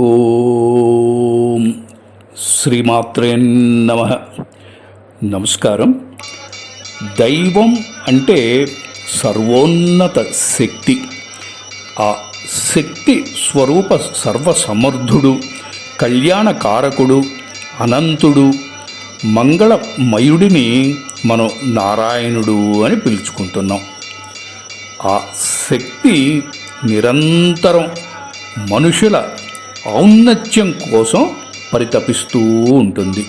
ఓం శ్రీమాత్రే నమ. నమస్కారం. దైవం అంటే సర్వోన్నత శక్తి. ఆ శక్తి స్వరూప సర్వసమర్థుడు కళ్యాణకారకుడు అనంతుడు మంగళమయుడిని మనం నారాయణుడు అని పిలుచుకుంటున్నాం. ఆ శక్తి నిరంతరం మనుషుల ఔన్నత్యం కోసం పరితపిస్తూ ఉంటుంది.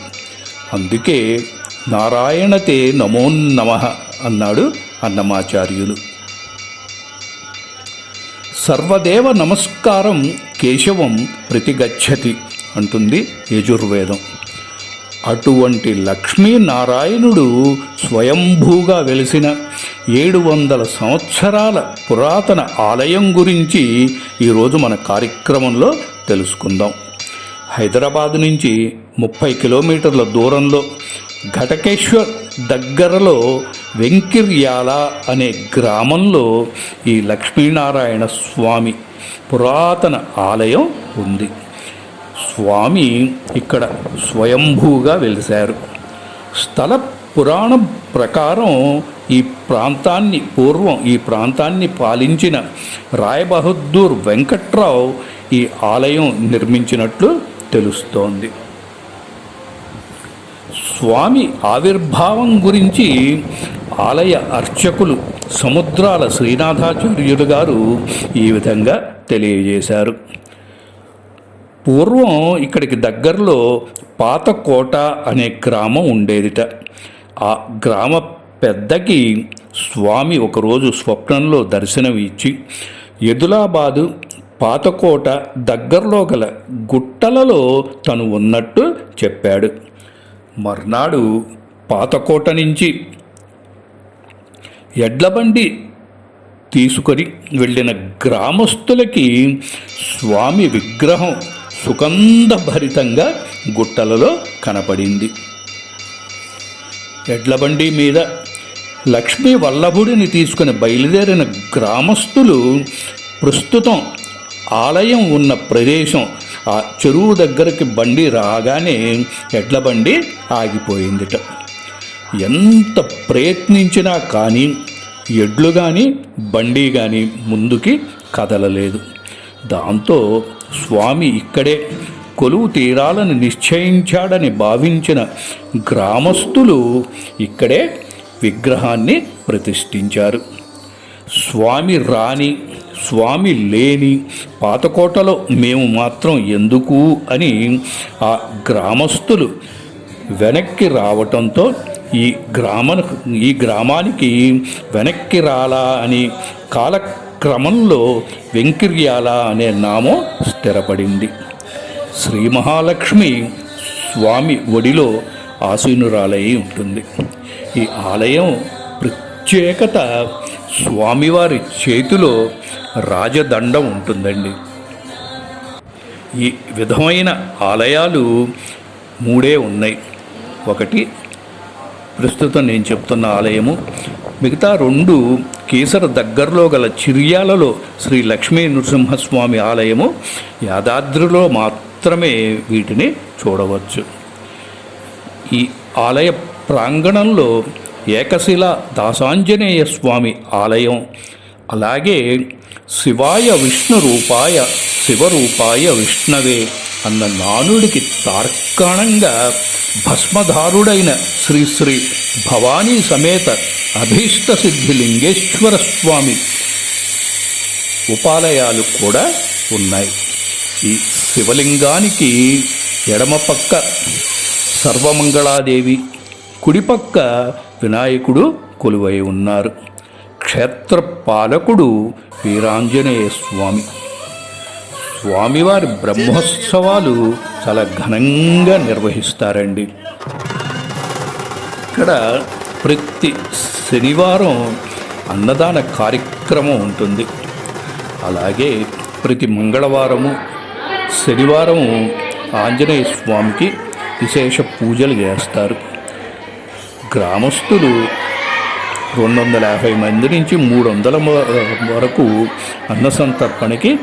అందుకే నారాయణతే నమో అన్నాడు అన్నమాచార్యులు. సర్వదేవ నమస్కారం కేశవం ప్రతిగచ్చతి అంటుంది యజుర్వేదం. అటువంటి లక్ష్మీనారాయణుడు స్వయంభూగా వెలిసిన ఏడు వందల సంవత్సరాల పురాతన ఆలయం గురించి ఈరోజు మన కార్యక్రమంలో తెలుసుకుందాం. హైదరాబాద్ నుంచి ముప్పై కిలోమీటర్ల దూరంలో ఘటకేశ్వర్ దగ్గరలో వెంకిర్యాల అనే గ్రామంలో ఈ లక్ష్మీనారాయణ స్వామి పురాతన ఆలయం ఉంది. స్వామి ఇక్కడ స్వయంభూగా వెలిశారు. స్థల పురాణం ప్రకారం ఈ ప్రాంతాన్ని పూర్వం ఈ ప్రాంతాన్ని పాలించిన రాయబహద్దూర్ వెంకట్రావు ఈ ఆలయం నిర్మించినట్లు తెలుస్తోంది. స్వామి ఆవిర్భావం గురించి ఆలయ అర్చకులు సముద్రాల శ్రీనాథాచార్యులు గారు ఈ విధంగా తెలియజేశారు. పూర్వం ఇక్కడికి దగ్గరలో పాతకోట అనే గ్రామం ఉండేదిట. ఆ గ్రామ పెద్దకి స్వామి ఒకరోజు స్వప్నంలో దర్శనం ఇచ్చి ఎదులాబాదు పాతకోట దగ్గరలో గల గుట్టలలో తను ఉన్నట్టు చెప్పాడు. మర్నాడు పాతకోట నుంచి ఎడ్లబండి తీసుకొని వెళ్ళిన గ్రామస్తులకి స్వామి విగ్రహం సుగంధభరితంగా గుట్టలలో కనపడింది. ఎడ్లబండి మీద లక్ష్మీ వల్లభుడిని తీసుకుని బయలుదేరిన గ్రామస్తులు ప్రస్తుతం ఆలయం ఉన్న ప్రదేశం ఆ చెరువు దగ్గరికి బండి రాగానే ఎడ్ల బండి ఆగిపోయిందిట. ఎంత ప్రయత్నించినా కానీ ఎడ్లు కానీ బండి కానీ ముందుకి కదలలేదు. దాంతో స్వామి ఇక్కడే కొలువు తీరాలని నిశ్చయించాడని భావించిన గ్రామస్తులు ఇక్కడే విగ్రహాన్ని ప్రతిష్ఠించారు. స్వామి రాని స్వామి లేని పాతకోటలో మేము మాత్రం ఎందుకు అని ఆ గ్రామస్తులు వెనక్కి రావటంతో ఈ గ్రామ ఈ గ్రామానికి వెనక్కి రాలా అని కాల క్రమంలో వెంకిర్యాల అనే నామం స్థిరపడింది. శ్రీ మహాలక్ష్మి స్వామి ఒడిలో ఆసీనురాలై ఉంటుంది. ఈ ఆలయం ప్రత్యేకత స్వామివారి చేతిలో రాజదండం ఉంటుందండి. ఈ విధమైన ఆలయాలు మూడే ఉన్నాయి. ఒకటి ప్రస్తుతం నేను చెప్తున్న ఆలయము మిగతా రెండు కేసర దగ్గరలో గల చిర్యాలలో శ్రీ లక్ష్మీ నృసింహస్వామి ఆలయము యాదాద్రిలో మాత్రమే వీటిని చూడవచ్చు. ఈ ఆలయ ప్రాంగణంలో ఏకశిల దాసాంజనేయ స్వామి ఆలయం అలాగే శివాయ విష్ణు రూపాయ శివరూపాయ విష్ణవే అన్న నానుడికి తార్కాణంగా భస్మధారుడైన శ్రీ శ్రీ భవానీ సమేత అభీష్ట సిద్ధి లింగేశ్వర స్వామి ఉపాలయాలు కూడా ఉన్నాయి. ఈ శివలింగానికి ఎడమపక్క సర్వమంగళాదేవి కుడిపక్క వినాయకుడు కొలువై ఉన్నారు. క్షేత్ర పాలకుడు వీరాంజనేయ స్వామి. స్వామివారి బ్రహ్మోత్సవాలు చాలా ఘనంగా నిర్వహిస్తారండి. ఇక్కడ ప్రతి శనివారం అన్నదాన కార్యక్రమం ఉంటుంది. అలాగే ప్రతి మంగళవారము శనివారం ఆంజనేయ స్వామికి విశేష పూజలు చేస్తారు. గ్రామస్తులు రెండు వందల యాభై మంది నుంచి మూడు వందల వరకు అన్న సంతర్పణకి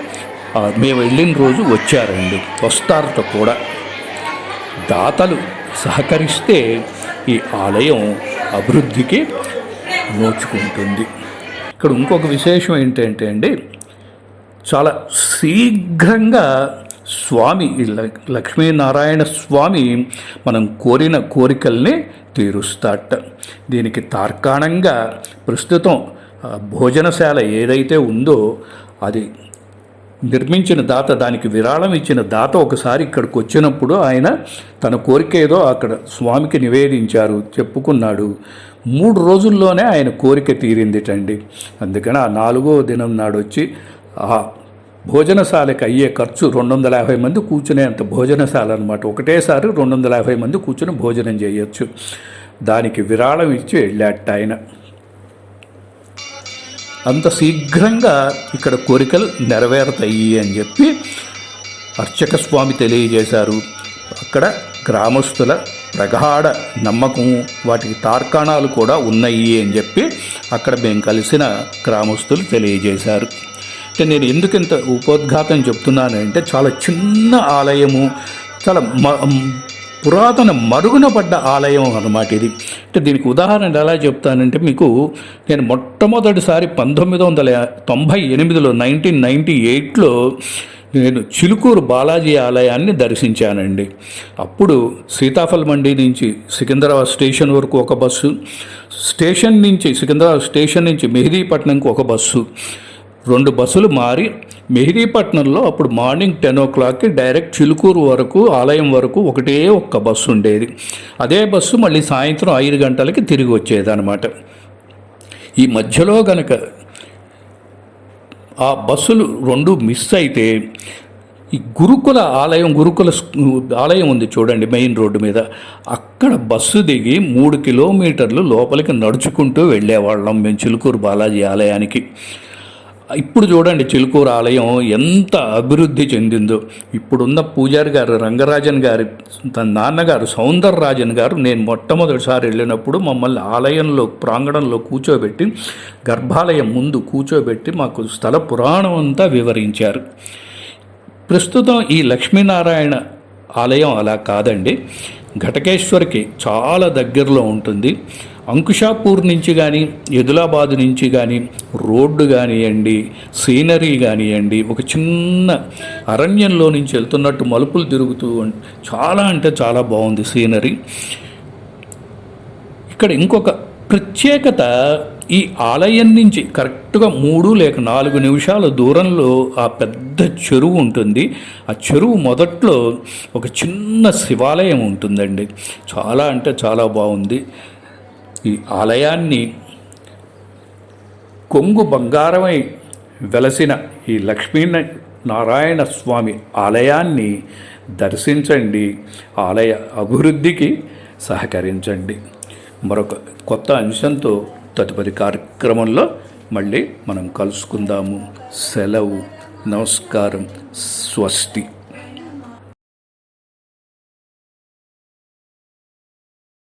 మేము వెళ్ళిన రోజు వచ్చారండి. వస్తారట కూడా. దాతలు సహకరిస్తే ఈ ఆలయం అభివృద్ధికి నోచుకుంటుంది. ఇక్కడ ఇంకొక విశేషం ఏంటంటే అండి చాలా శీఘ్రంగా స్వామి లక్ష్మీనారాయణ స్వామి మనం కోరిన కోరికల్ని తీరుస్తాట దీనికి తార్కాణంగా ప్రస్తుతం భోజనశాల ఏదైతే ఉందో అది నిర్మించిన దాత దానికి విరాళం ఇచ్చిన దాత ఒకసారి ఇక్కడికి వచ్చినప్పుడు ఆయన తన కోరిక ఏదో అక్కడ స్వామికి నివేదించారు చెప్పుకున్నాడు. మూడు రోజుల్లోనే ఆయన కోరిక తీరిందిటండి. అందుకని ఆ నాలుగో దినం నాడు వచ్చి ఆ భోజనశాలకి అయ్యే ఖర్చు రెండు వందల యాభై మంది కూర్చునేంత భోజనశాల అనమాట ఒకటేసారి రెండు వందల యాభై మంది కూర్చుని భోజనం చేయొచ్చు. దానికి విరాళం ఇచ్చి వెళ్ళాట ఆయన. అంత శీఘ్రంగా ఇక్కడ కోరికలు నెరవేరుతాయి అని చెప్పి అర్చక స్వామి తెలియజేశారు. అక్కడ గ్రామస్తుల ప్రగాఢ నమ్మకం వాటికి తార్కాణాలు కూడా ఉన్నాయి అని చెప్పి అక్కడ మేము కలిసిన గ్రామస్తులు తెలియజేశారు. అంటే నేను ఎందుకు ఇంత ఉపోద్ఘాతం చెప్తున్నానంటే చాలా చిన్న ఆలయము చాలా మ పురాతన మరుగున పడ్డ ఆలయం అన్నమాట ఇది. అంటే దీనికి ఉదాహరణ ఎలా చెప్తానంటే మీకు నేను మొట్టమొదటిసారి పంతొమ్మిది వందల తొంభై ఎనిమిదిలో నైన్టీన్ నైంటీ ఎయిట్లో నేను చిలుకూరు బాలాజీ ఆలయాన్ని దర్శించానండి. అప్పుడు సీతాఫల్ మండి నుంచి సికింద్రాబాద్ స్టేషన్ వరకు ఒక బస్సు స్టేషన్ నుంచి సికింద్రాబాద్ స్టేషన్ నుంచి మెహదీపట్నంకి ఒక బస్సు. రెండు బస్సులు మారి మెహదీపట్నంలో అప్పుడు మార్నింగ్ టెన్ ఓ క్లాక్కి డైరెక్ట్ చిలుకూరు వరకు ఆలయం వరకు ఒకటే ఒక్క బస్సు ఉండేది. అదే బస్సు మళ్ళీ సాయంత్రం ఐదు గంటలకి తిరిగి వచ్చేదనమాట ఈ మధ్యలో గనక ఆ బస్సులు రెండు మిస్ అయితే ఈ గురుకుల ఆలయం గురుకుల ఆలయం ఉంది చూడండి మెయిన్ రోడ్డు మీద. అక్కడ బస్సు దిగి మూడు కిలోమీటర్లు లోపలికి నడుచుకుంటూ వెళ్ళేవాళ్ళం మేము చిలుకూరు బాలాజీ ఆలయానికి. ఇప్పుడు చూడండి చిలుకూరు ఆలయం ఎంత అభివృద్ధి చెందిందో. ఇప్పుడున్న పూజారి గారు రంగరాజన్ గారి తన నాన్నగారు సౌందరరాజన్ గారు నేను మొట్టమొదటిసారి వెళ్ళినప్పుడు మమ్మల్ని ఆలయంలో ప్రాంగణంలో కూర్చోబెట్టి గర్భాలయం ముందు కూర్చోబెట్టి మాకు స్థల పురాణం అంతా వివరించారు. ప్రస్తుతం ఈ లక్ష్మీనారాయణ ఆలయం అలా కాదండి. ఘటకేశ్వరికి చాలా దగ్గరలో ఉంటుంది. అంకుషాపూర్ నుంచి కానీ ఎదులాబాద్ నుంచి కానీ రోడ్డు కానివ్వండి సీనరీ కానివ్వండి ఒక చిన్న అరణ్యంలో నుంచి వెళ్తున్నట్టు మలుపులు తిరుగుతూ చాలా అంటే చాలా బాగుంది సీనరీ. ఇక్కడ ఇంకొక ప్రత్యేకత ఈ ఆలయం నుంచి కరెక్ట్గా మూడు లేక నాలుగు నిమిషాల దూరంలో ఆ పెద్ద చెరువు ఉంటుంది. ఆ చెరువు మొదట్లో ఒక చిన్న శివాలయం ఉంటుందండి. చాలా అంటే చాలా బాగుంది. ఈ ఆలయాన్ని కొంగు బంగారమై వెలసిన ఈ లక్ష్మీ నారాయణ స్వామి ఆలయాన్ని దర్శించండి ఆలయ అభివృద్ధికి సహకరించండి. మరొక కొత్త అంశంతో తదుపరి కార్యక్రమంలో మళ్ళీ మనం కలుసుకుందాము. సెలవు. నమస్కారం. స్వస్తి.